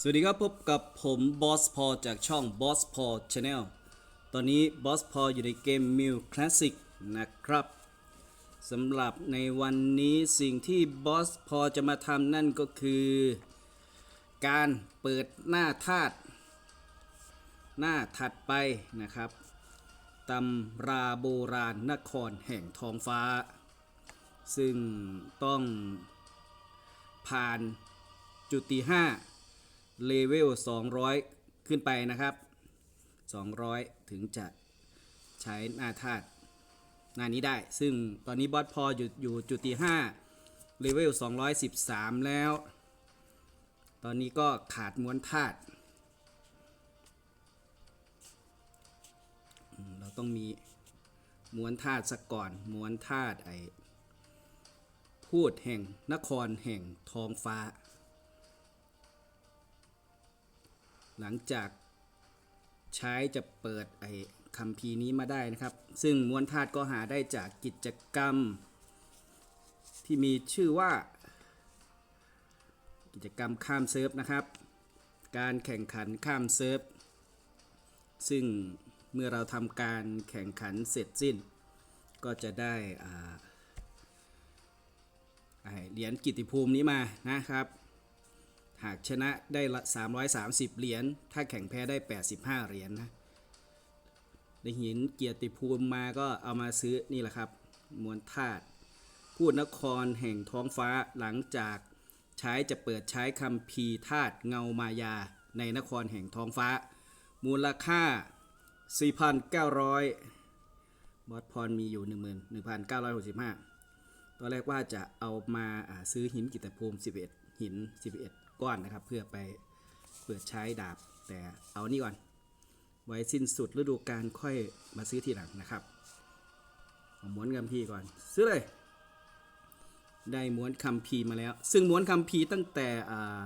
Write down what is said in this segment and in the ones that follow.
สวัสดีครับพบกับผมบอสพอจากช่อง Boss Paul Channel ตอนนี้บอสพออยู่ในเกม m ิ l Classic นะครับสำหรับในวันนี้สิ่งที่บอสพอจะมาทำนั่นก็คือ การเปิดหน้าธาตุหน้าถัดไปนะครับตำราโบราณนครแห่งท้องฟ้า ซึ่งต้องผ่านจุดที่5 เลเวล200 ขึ้นไปนะครับ 200 ถึงจะใช้หน้าธาตุหน้านี้ได้ ซึ่งตอนนี้บอสพออยู่อยู่จุดที่5เลเวล213 แล้ว ตอนนี้ก็ขาดม้วนธาตุเราต้องมีม้วนธาตุสักก่อนม้วนธาตุไอพูดแห่งนครแห่งทองฟ้า หลังจากใช้จะเปิดไอ้คัมภีนี้มาได้นะครับ ซึ่งมวนธาตุก็หาได้จากกิจกรรม ที่มีชื่อว่า กิจกรรมข้ามเซิร์ฟนะครับ การแข่งขันข้ามเซิร์ฟ ซึ่งเมื่อเราทำการแข่งขันเสร็จสิ้น ก็จะได้อ่าไอ้เหรียญกิตติภูมินี้มานะครับ หากชนะได้ละ330 เหรียญ ถ้าแข่งแพ้ได้ 85 เหรียญนะได้หินเกียรติภูมิมาก็เอามาซื้อนี่แหละครับ มวลธาตุพูดนครแห่งท้องฟ้าหลังจากใช้จะเปิดใช้คำพีธาตุเงามายาในนครแห่งท้องฟ้า มูลค่า 4,900 บอสพรมีอยู่ 11,965ตอนแรกว่าจะเอามาซื้อหินกิตติภูมิ 11 หิน 11 ก้อนนะครับ เพื่อไปเปิดใช้ดาบ แต่เอานี่ก่อน ไว้สิ้นสุดฤดูกาลค่อยมาซื้อทีหลังนะครับม้วนคัมภีร์ก่อน ซื้อเลย ได้ม้วนคัมภีร์มาแล้ว ซึ่งม้วนคัมภีร์ตั้งแต่อ่า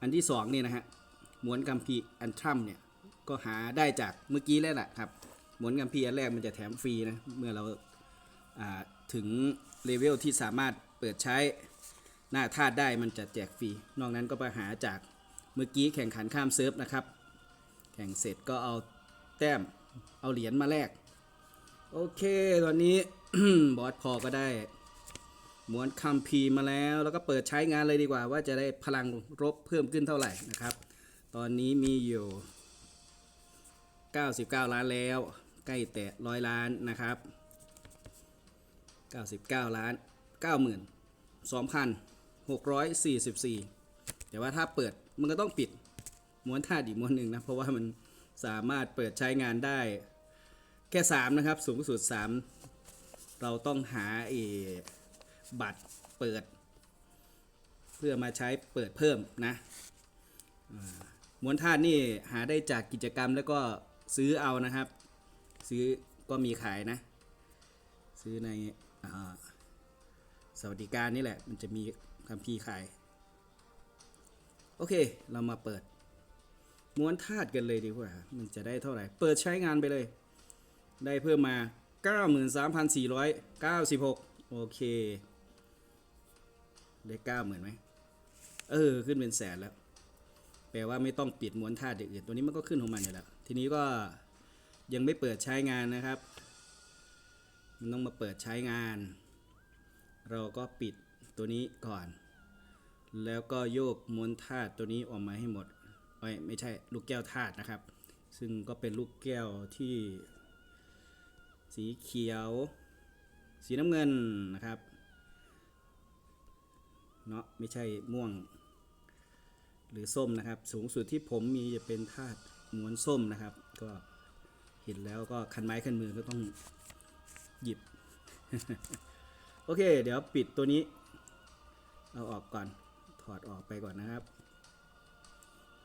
อันที่สองนี่นะฮะม้วนคัมภีร์อันทรัมเนี่ยก็หาได้จากเมื่อกี้แล้วแหละครับม้วนคัมภีร์อันแรกมันจะแถมฟรีนะเมื่อเราอ่าถึงเลเวลที่สามารถ เปิดใช้หน้าธาตุได้มันจะแจกฟรี นอกนั้นก็ไปหาจากเมื่อกี้แข่งขันข้ามเซิร์ฟนะครับ แข่งเสร็จก็เอาแต้มเอาเหรียญมาแลกโอเค ตอนนี้บอสพอก็ได้ม้วนคัมภีมาแล้วแล้วก็เปิดใช้งานเลยดีกว่า ว่าจะได้พลังรบเพิ่มขึ้นเท่าไหร่นะครับ ตอนนี้มีอยู่ 99 ล้านแล้ว ใกล้แตะร้อยล้านนะครับ 99 ล้าน 92,644 แต่ว่าถ้าเปิดมันก็ต้องปิดม้วนธาตุอีกม้วนหนึ่งนะ เพราะว่ามันสามารถเปิดใช้งานได้แค่3นะครับ สูงสุด 3 เราต้องหาเอบัตรเปิด เพื่อมาใช้เปิดเพิ่มนะม้วนธาตุนี่หาได้จากกิจกรรมแล้วก็ซื้อเอานะครับ ซื้อก็มีขายนะ ซื้อในอ่า สวัสดิการนี่แหละ มันจะมีคัมภีขาย โอเค เรามาเปิด ม้วนธาตุกันเลยดีกว่า มันจะได้เท่าไหร่ เปิดใช้งานไปเลย ได้เพิ่มมา 93,496 โอเค ได้ 90,000ไหม เออ ขึ้นเป็นแสนแล้ว แปลว่าไม่ต้องปิดม้วนธาตุอื่น ตัวนี้มันก็ขึ้นของมันอยู่แล้ว ทีนี้ก็ยังไม่เปิดใช้งานนะครับ มันต้องมาเปิดใช้งาน เราก็ปิดตัวนี้ก่อน แล้วก็โยกม้วนธาตุตัวนี้ออกมาให้หมดเอ้ยไม่ใช่ลูกแก้วธาตุนะครับ ซึ่งก็เป็นลูกแก้วที่ สีเขียว สีน้ำเงินนะครับเนาะไม่ใช่ม่วง หรือส้มนะครับ สูงสุดที่ผมมีจะเป็นธาตุม้วนส้มนะครับ ก็เห็นแล้วก็คันไม้คันมือก็ต้องหยิบ โอเค เดี๋ยวปิดตัวนี้ เอาออกก่อน ถอดออกไปก่อนนะครับ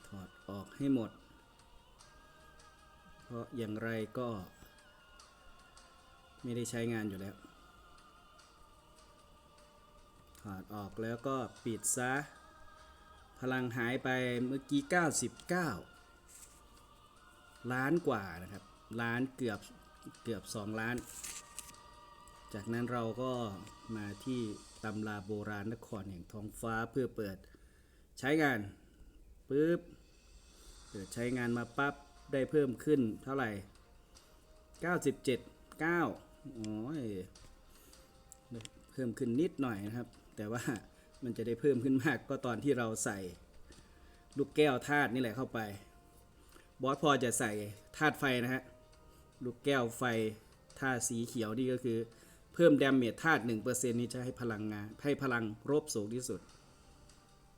ถอดออกให้หมด เพราะอย่างไรก็ ไม่ได้ใช้งานอยู่แล้ว ถอดออกแล้วก็ปิดซะ พลังหายไปเมื่อกี้ 99 ล้านกว่านะครับ ล้านเกือบเกือบ 2 ล้าน จากนั้นเราก็มาที่ตำราโบราณนครแห่งท้องฟ้าเพื่อเปิดใช้งานปุ๊บเปิดใช้งานมาปั๊บได้เพิ่มขึ้นเท่าไหร่ 97 9โอ้ยเพิ่มขึ้นนิดหน่อยนะครับ แต่ว่ามันจะได้เพิ่มขึ้นมากก็ตอนที่เราใส่ลูกแก้วธาตุนี่แหละเข้าไป บอสพอจะใส่ธาตุไฟนะฮะ ลูกแก้วไฟธาตุสีเขียวนี่ก็คือ เพิ่มดาเมจธาตุ1%นี้จะให้พลังงานให้พลังรบสูงที่สุด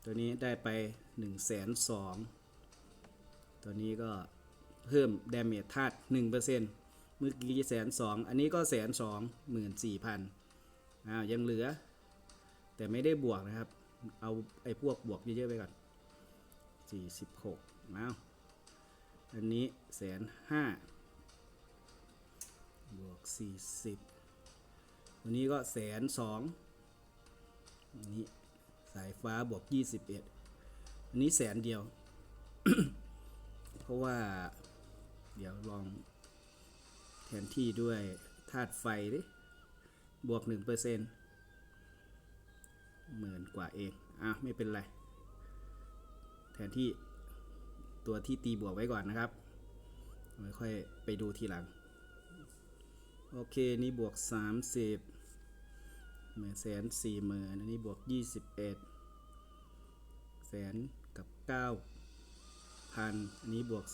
ตัวนี้ได้ไป1นึ่งแสนสองตัวนี้ก็เพิ่มดาเมจธาตุ1%เมื่อกี้แสนสองอันนี้ก็แสนสองหมื่นสี่พันอ้าวยังเหลือ แต่ไม่ได้บวกนะครับ เอาไอ้พวกบวกเยอะๆไปก่อน46อ้าวอันนี้แสนห้าบวกสี่สิบ 40วันนี้ก็แสนสองอันนี้สายฟ้าบวก21อันนี้แสนเดียว เพราะว่า เดี๋ยวลองแทนที่ด้วยธาตุไฟดิบวก1%หมื่นกว่าเอง อะ ไม่เป็นไร แทนที่ตัวที่ตีบวกไว้ก่อนนะครับไม่ค่อยไปดูทีหลัง โอเค นี่บวก 30 หมื่นแสนสี่หมื่นอันนี้บวก21แสนกับ9พันอันนี้บวก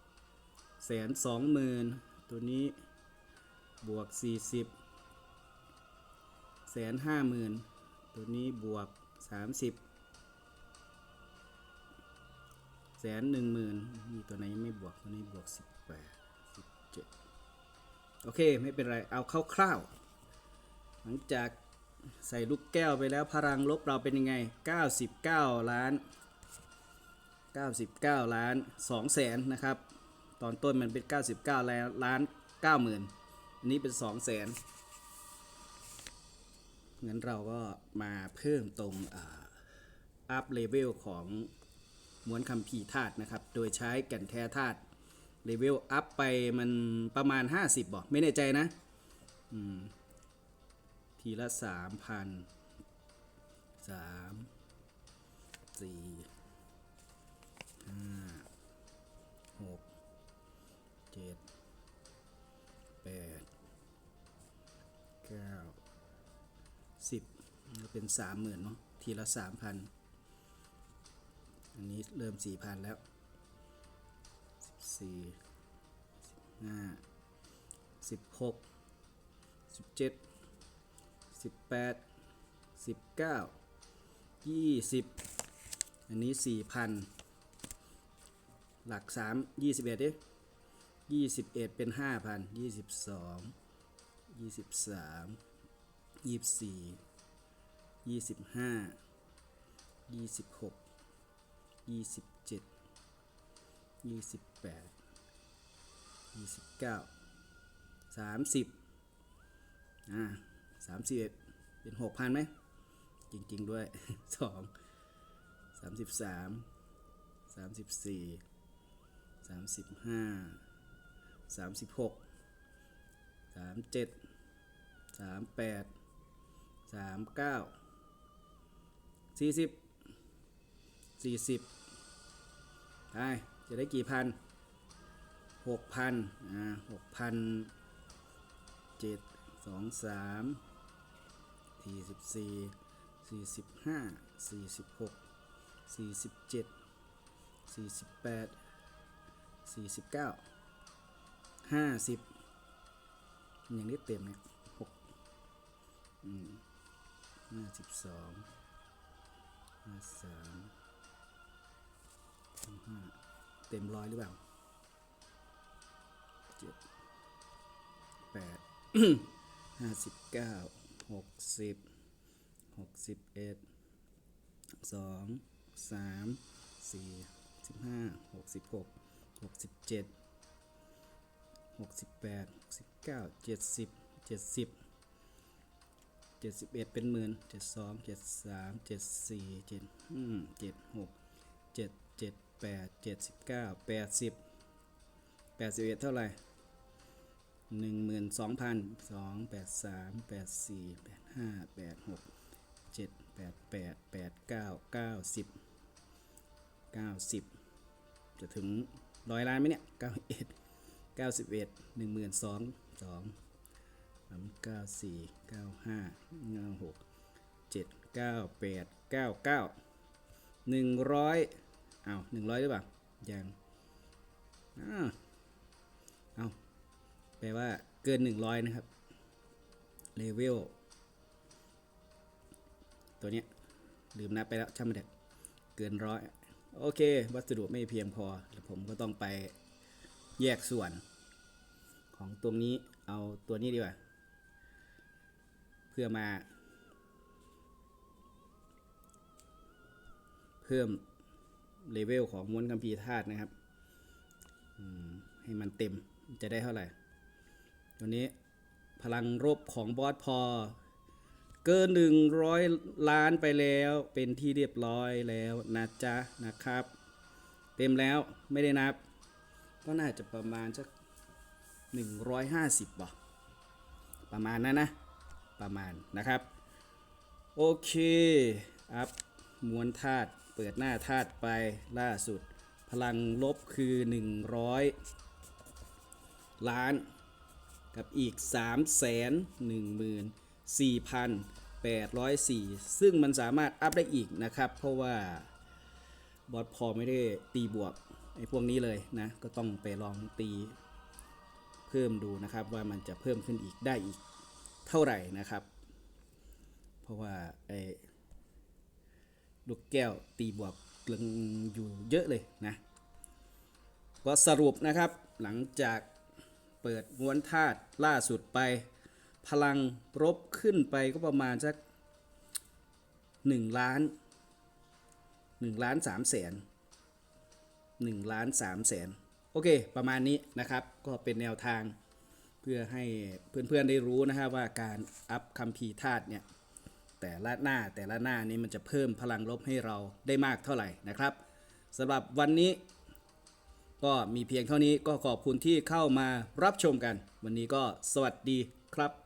30แสนสองหมื่นตัวนี้บวก40แสนห้าหมื่นตัวนี้บวก30แสนหนึ่งหมื่นนี่ตัวไหนไม่บวกตัวนี้บวก18 17โอเค ไม่เป็นไร เอาคร่าวๆ หลังจากใส่ลูกแก้วไปแล้วพลังลบเราเป็นยังไง 99 ล้าน 99 ล้าน2แสนนะครับ ตอนต้นมันเป็น 99 ล้านล้าน9หมื่นอันนี้เป็น2แสนงั้นเราก็มาเพิ่มตรงอัพเลเวลของม้วนคำพีธาตุนะครับ โดยใช้แก่นแท้ธาตุเลเวลอัพไปมันประมาณ 50บอกไม่แน่ใจนะ อืม ทีละ3,000 3 4 5 6เจ็ดแปดเก้าสิบก็เป็นสามหมื่นเนาะทีละสามพันอันนี้เริ่มสี่พันแล้วสี่สิบห้าสิบหกสิบเจ็ด สิบแปดสิบเก้ายี่สิบอันนี้สี่พันหลักสามยี่สิบเอ็ดดิยี่สิบเอ็ดเป็นห้าพันยี่สิบสองยี่สิบสามยี่สิบสี่ยี่สิบห้ายี่สิบหกยี่สิบเจ็ดยี่สิบแปดยี่สิบเก้าสามสิบอ่า สามสิบเอ็ดเป็นหกพันไหม จริง ๆ ด้วยสองสามสิบสามสามสิบสี่สามสิบห้าสามสิบหกสามเจ็ดสามแปดสามเก้าสี่สิบสี่สิบไปจะได้กี่พันหกพันอ่าหกพันเจ็ดสองสาม สี่สิบสี่สี่สิบห้าสี่สิบหกสี่สิบเจ็ดสี่สิบแปดสี่สิบเก้าห้าสิบอย่างนี้เต็มเนี่ยหกอืมห้าสิบสองห้าสามห้าเต็มร้อยหรือเปล่าเจ็ดแปด หกสิบหกสิบเอ็ดสองสามสี่สิบห้าหกสิบหกหกสิบเจ็ดหกสิบแปดสิบเก้าเจ็ดสิบเจ็ดสิบเจ็ดสิบเอ็ดเป็นหมื่นเจ็ดสองเจ็ดสามเจ็ดสี่เจ็ดอืมเจ็ดหกเจ็ดเจ็ดแปดเจ็ดสิบเก้าแปดสิบแปดสิบเอ็ดเท่าไหร่ หนึ่งหมื่นสองพันสองแปดสามแปดสี่แปดห้าแปดหกเจ็ดแปดแปดแปดเก้าเก้าสิบเก้าสิบจะถึงร้อยล้านไหมเนี่ยเก้าเอ็ดเก้าสิบเอ็ดหนึ่งหมื่นสองสองสามเก้าสี่เก้าห้าเก้าหกเจ็ดเก้าแปดเก้าเก้าหนึ่งร้อยอ้าวหนึ่งร้อยหรือเปล่ายังอ้าวเอา ลว่าเกิน 100 นะครับเลเวลตัวเนี้ยลืมนับไปแล้วช่างมันเถอะเกินร้อยโอเค วัสดุไม่เพียงพอ ผมก็ต้องไปแยกส่วน ของตรงนี้เอาตัวนี้ดีกว่า เพื่อมา เพิ่มเลเวลของม้วนคัมภีร์ธาตุนะครับให้มันเต็มจะได้เท่าไหร่ ตัวนี้พลังรบของบอสพอ เกิน 100 ล้านไปแล้วเป็นที่เรียบร้อยแล้วนะจ๊ะนะครับ เต็มแล้วไม่ได้นับ ก็น่าจะประมาณสัก150บ่ะประมาณนั้นนะ ประมาณนะครับ โอเค อัพมวลธาตุเปิดหน้าธาตุไปล่าสุด พลังลบคือ 100 ล้าน กับอีก 3 1 4 8 0 4 ซึ่งมันสามารถอัพได้อีกนะครับ เพราะว่าบอสพอไม่ได้ตีบวกไอ้พวกนี้เลยนะ ก็ต้องไปลองตีเพิ่มดูนะครับว่ามันจะเพิ่มขึ้นอีกได้อีกเท่าไหร่นะครับ เพราะว่าไอ้ลูกแก้วตีบวกลึงอยู่เยอะเลยนะ ก็สรุปนะครับหลังจาก เปิดม้วนธาตุล่าสุดไป พลังรบขึ้นไปก็ประมาณสัก1ล้าน1ล้าน3แสน1ล้าน3แสนโอเค ประมาณนี้นะครับก็เป็นแนวทางเพื่อให้เพื่อนๆได้รู้นะฮะว่าการอัพคัมภีร์ธาตุเนี่ยแต่ละหน้าแต่ละหน้านี้มันจะเพิ่มพลังลบให้เราได้มากเท่าไหร่นะครับสำหรับวันนี้ ก็มีเพียงเท่านี้ก็ขอบคุณที่เข้ามารับชมกัน วันนี้ก็สวัสดีครับ